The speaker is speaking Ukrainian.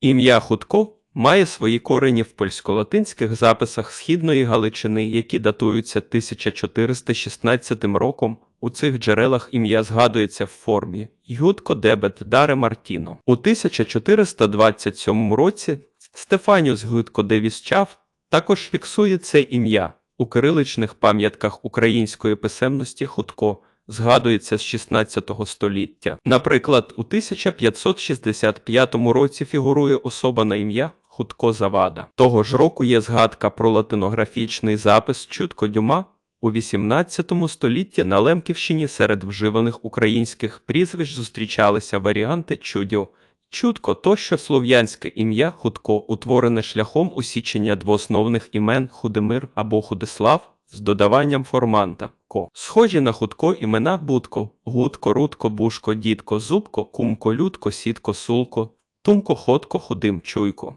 Ім'я Хутко має свої корені в польсько-латинських записах Східної Галичини, які датуються 1416 роком. У цих джерелах ім'я згадується в формі Ютко Дебет Даре Мартіно. У 1427 році Стефаніус Гютко де Віщав також фіксує це ім'я. У кириличних пам'ятках української писемності Хутко згадується з 16 століття. Наприклад, у 1565 році фігурує особа на ім'я Хутко Завада. Того ж року є згадка про латинографічний запис Чутко Дюма. У 18 столітті на Лемківщині серед вживаних українських прізвищ зустрічалися варіанти чудьо, чутко тощо слов'янське ім'я Хутко, утворене шляхом усічення двоосновних імен Худимир або Худислав з додаванням форманта ко. Схожі на Хутко імена Будко, Гудко, Рудко, Бушко, Дідко, Зубко, Кумко, Людко, Сітко, Сулко, Тумко, Ходко, Худим, Чуйко.